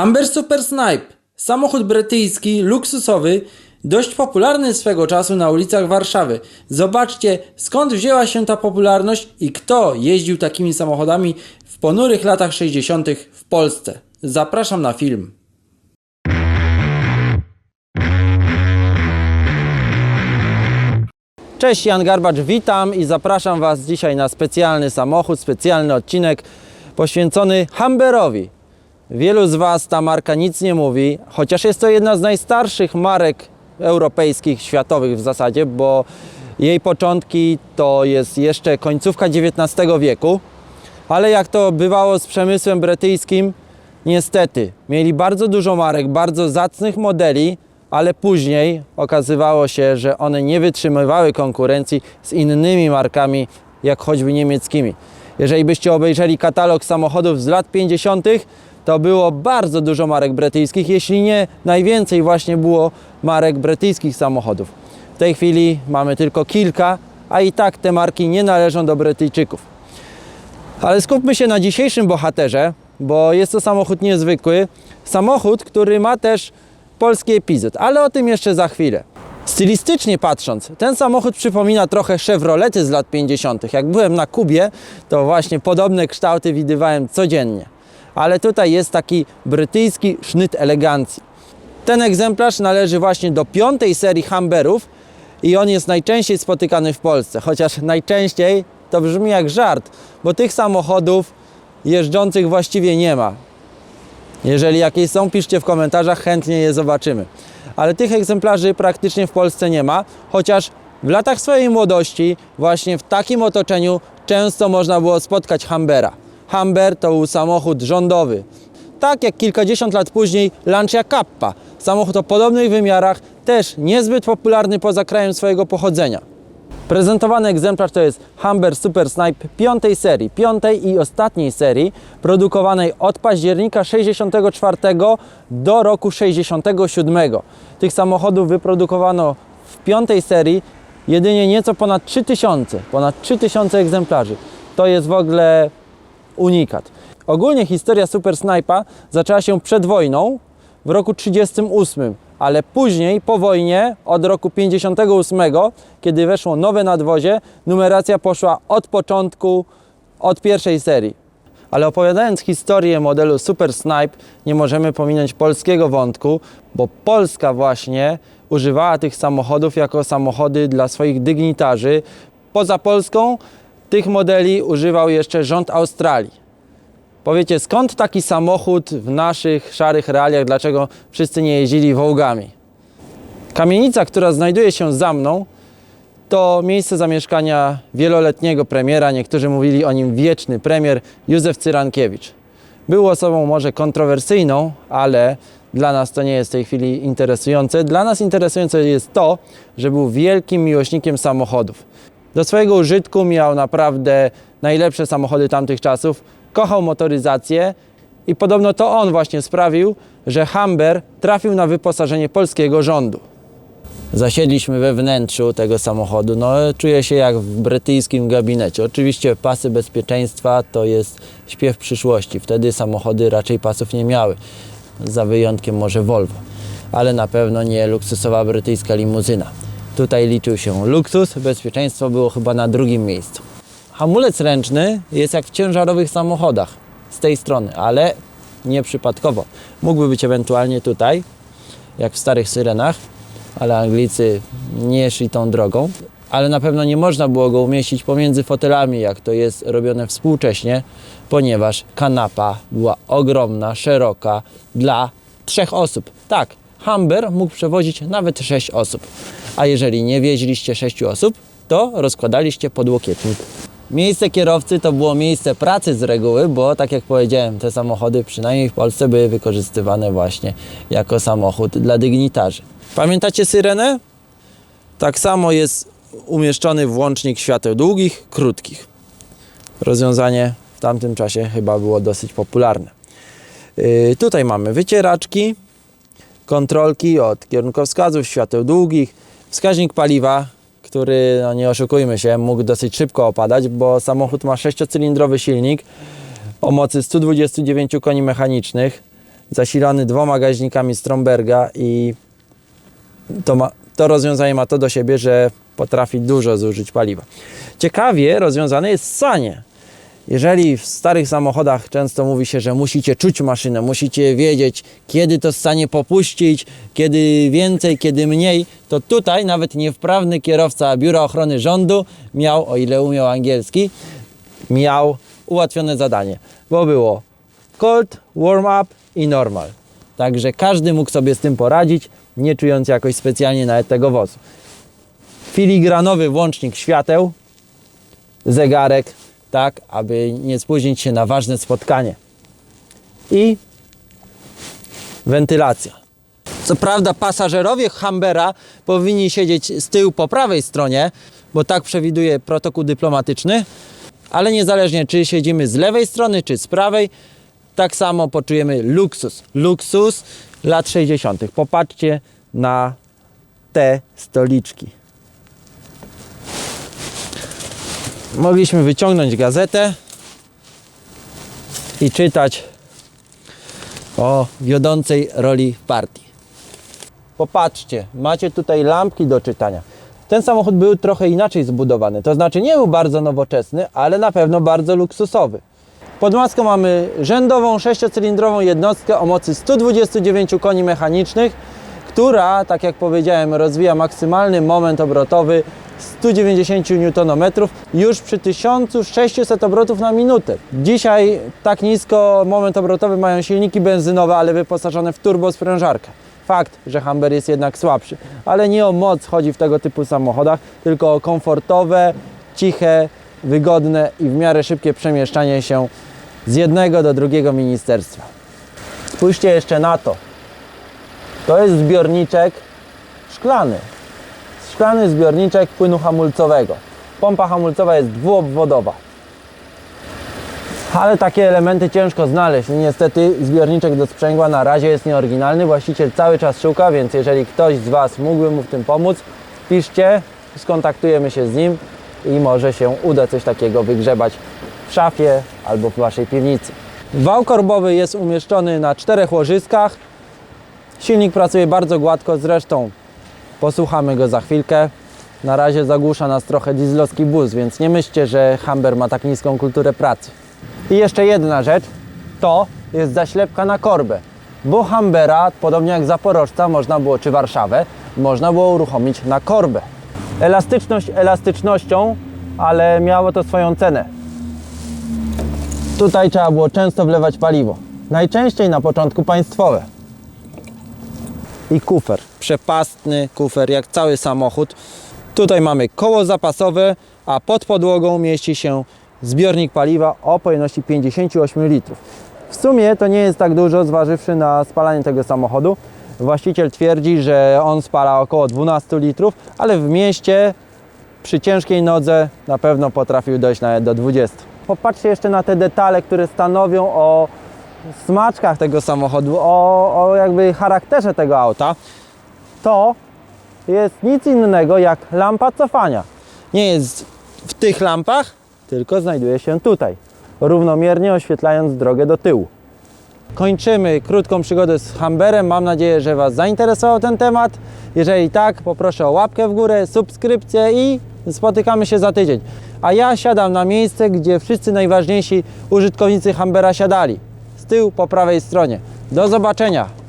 Humber Super Snipe. Samochód brytyjski, luksusowy, dość popularny swego czasu na ulicach Warszawy. Zobaczcie, skąd wzięła się ta popularność i kto jeździł takimi samochodami w ponurych latach 60. w Polsce. Zapraszam na film. Cześć, Jan Garbacz, witam i zapraszam Was dzisiaj na specjalny samochód, specjalny odcinek poświęcony Humberowi. Wielu z Was ta marka nic nie mówi, chociaż jest to jedna z najstarszych marek europejskich, światowych w zasadzie, bo jej początki to jest jeszcze końcówka XIX wieku, ale jak to bywało z przemysłem brytyjskim, niestety mieli bardzo dużo marek, bardzo zacnych modeli, ale później okazywało się, że one nie wytrzymywały konkurencji z innymi markami, jak choćby niemieckimi. Jeżeli byście obejrzeli katalog samochodów z lat 50., to było bardzo dużo marek brytyjskich, jeśli nie najwięcej właśnie było marek brytyjskich samochodów. W tej chwili mamy tylko kilka, a i tak te marki nie należą do Brytyjczyków. Ale skupmy się na dzisiejszym bohaterze, bo jest to samochód niezwykły. Samochód, który ma też polski epizod, ale o tym jeszcze za chwilę. Stylistycznie patrząc, ten samochód przypomina trochę Chevrolety z lat 50. Jak byłem na Kubie, to właśnie podobne kształty widywałem codziennie. Ale tutaj jest taki brytyjski sznyt elegancji. Ten egzemplarz należy właśnie do piątej serii Humberów i on jest najczęściej spotykany w Polsce, chociaż najczęściej to brzmi jak żart, bo tych samochodów jeżdżących właściwie nie ma. Jeżeli jakieś są, piszcie w komentarzach, chętnie je zobaczymy. Ale tych egzemplarzy praktycznie w Polsce nie ma, chociaż w latach swojej młodości, właśnie w takim otoczeniu, często można było spotkać Humbera. Humber to był samochód rządowy. Tak jak kilkadziesiąt lat później Lancia Kappa. Samochód o podobnych wymiarach, też niezbyt popularny poza krajem swojego pochodzenia. Prezentowany egzemplarz to jest Humber Super Snipe piątej serii, piątej i ostatniej serii, produkowanej od października 64 do roku 67. Tych samochodów wyprodukowano w piątej serii jedynie nieco ponad 3000, ponad 3000 egzemplarzy. To jest w ogóle unikat. Ogólnie historia Super Snipe'a zaczęła się przed wojną w roku 38, ale później po wojnie od roku 58, kiedy weszło nowe nadwozie, numeracja poszła od początku, od pierwszej serii. Ale opowiadając historię modelu Super Snipe, nie możemy pominąć polskiego wątku, bo Polska właśnie używała tych samochodów jako samochody dla swoich dygnitarzy. Poza Polską tych modeli używał jeszcze rząd Australii. Powiecie, skąd taki samochód w naszych szarych realiach? Dlaczego wszyscy nie jeździli wołgami? Kamienica, która znajduje się za mną, to miejsce zamieszkania wieloletniego premiera. Niektórzy mówili o nim wieczny premier Józef Cyrankiewicz. Był osobą może kontrowersyjną, ale dla nas to nie jest w tej chwili interesujące. Dla nas interesujące jest to, że był wielkim miłośnikiem samochodów. Do swojego użytku miał naprawdę najlepsze samochody tamtych czasów. Kochał motoryzację i podobno to on właśnie sprawił, że Humber trafił na wyposażenie polskiego rządu. Zasiedliśmy we wnętrzu tego samochodu. No, czuję się jak w brytyjskim gabinecie. Oczywiście pasy bezpieczeństwa to jest śpiew przyszłości. Wtedy samochody raczej pasów nie miały, za wyjątkiem może Volvo, ale na pewno nie luksusowa brytyjska limuzyna. Tutaj liczył się luksus, bezpieczeństwo było chyba na drugim miejscu. Hamulec ręczny jest jak w ciężarowych samochodach z tej strony, ale nie przypadkowo. Mógłby być ewentualnie tutaj, jak w starych syrenach, ale Anglicy nie szli tą drogą. Ale na pewno nie można było go umieścić pomiędzy fotelami, jak to jest robione współcześnie, ponieważ kanapa była ogromna, szeroka dla trzech osób. Tak, Humber mógł przewozić nawet sześć osób. A jeżeli nie wieźliście sześciu osób, to rozkładaliście podłokietnik. Miejsce kierowcy to było miejsce pracy z reguły, bo tak jak powiedziałem, te samochody przynajmniej w Polsce były wykorzystywane właśnie jako samochód dla dygnitarzy. Pamiętacie syrenę? Tak samo jest umieszczony włącznik świateł długich, krótkich. Rozwiązanie w tamtym czasie chyba było dosyć popularne. Yy, tutaj mamy wycieraczki, kontrolki od kierunkowskazów, świateł długich, wskaźnik paliwa, który, no nie oszukujmy się, mógł dosyć szybko opadać, bo samochód ma sześciocylindrowy silnik o mocy 129 koni mechanicznych. zasilany dwoma gaźnikami Stromberga i to, ma, to rozwiązanie ma to do siebie, że potrafi dużo zużyć paliwa. Ciekawie rozwiązane jest sanie. Jeżeli w starych samochodach często mówi się, że musicie czuć maszynę, musicie wiedzieć, kiedy to stanie popuścić, kiedy więcej, kiedy mniej, to tutaj nawet niewprawny kierowca Biura Ochrony Rządu miał, o ile umiał angielski, miał ułatwione zadanie, bo było cold, warm up i normal. Także każdy mógł sobie z tym poradzić, nie czując jakoś specjalnie nawet tego wozu. Filigranowy włącznik świateł, zegarek, tak, aby nie spóźnić się na ważne spotkanie. I wentylacja. Co prawda pasażerowie Hambera powinni siedzieć z tyłu po prawej stronie, bo tak przewiduje protokół dyplomatyczny, ale niezależnie czy siedzimy z lewej strony, czy z prawej, tak samo poczujemy luksus. Luksus lat 60. Popatrzcie na te stoliczki. Mogliśmy wyciągnąć gazetę i czytać o wiodącej roli partii. Popatrzcie, macie tutaj lampki do czytania. Ten samochód był trochę inaczej zbudowany, to znaczy nie był bardzo nowoczesny, ale na pewno bardzo luksusowy. Pod maską mamy rzędową sześciocylindrową jednostkę o mocy 129 koni mechanicznych, która, tak jak powiedziałem, rozwija maksymalny moment obrotowy 190 Nm już przy 1600 obrotów na minutę. Dzisiaj tak nisko moment obrotowy mają silniki benzynowe, ale wyposażone w turbosprężarkę. Fakt, że Humber jest jednak słabszy, ale nie o moc chodzi w tego typu samochodach, tylko o komfortowe, ciche, wygodne i w miarę szybkie przemieszczanie się z jednego do drugiego ministerstwa. Spójrzcie jeszcze na to. To jest zbiorniczek szklany. Szklany zbiorniczek płynu hamulcowego. Pompa hamulcowa jest dwuobwodowa. Ale takie elementy ciężko znaleźć. Niestety zbiorniczek do sprzęgła na razie jest nieoryginalny. Właściciel cały czas szuka, więc jeżeli ktoś z Was mógłby mu w tym pomóc, piszcie, skontaktujemy się z nim i może się uda coś takiego wygrzebać w szafie albo w Waszej piwnicy. Wał korbowy jest umieszczony na czterech łożyskach. Silnik pracuje bardzo gładko, zresztą posłuchamy go za chwilkę. Na razie zagłusza nas trochę dieslowski bus, więc nie myślcie, że Humber ma tak niską kulturę pracy. I jeszcze jedna rzecz, to jest zaślepka na korbę, bo Humbera, podobnie jak Zaporożca, można było, czy Warszawę, można było uruchomić na korbę. Elastyczność elastycznością, ale miało to swoją cenę. Tutaj trzeba było często wlewać paliwo. Najczęściej na początku państwowe. I kufer. Przepastny kufer, jak cały samochód. Tutaj mamy koło zapasowe, a pod podłogą mieści się zbiornik paliwa o pojemności 58 litrów. W sumie to nie jest tak dużo, zważywszy na spalanie tego samochodu. Właściciel twierdzi, że on spala około 12 litrów, ale w mieście przy ciężkiej nodze na pewno potrafił dojść nawet do 20. Popatrzcie jeszcze na te detale, które stanowią o smaczkach tego samochodu, o, o jakby charakterze tego auta. To jest nic innego jak lampa cofania. Nie jest w tych lampach, tylko znajduje się tutaj, równomiernie oświetlając drogę do tyłu. Kończymy krótką przygodę z Humberem. Mam nadzieję, że Was zainteresował ten temat. Jeżeli tak, poproszę o łapkę w górę, subskrypcję i spotykamy się za tydzień. A ja siadam na miejsce, gdzie wszyscy najważniejsi użytkownicy Humbera siadali. Z tyłu po prawej stronie. Do zobaczenia.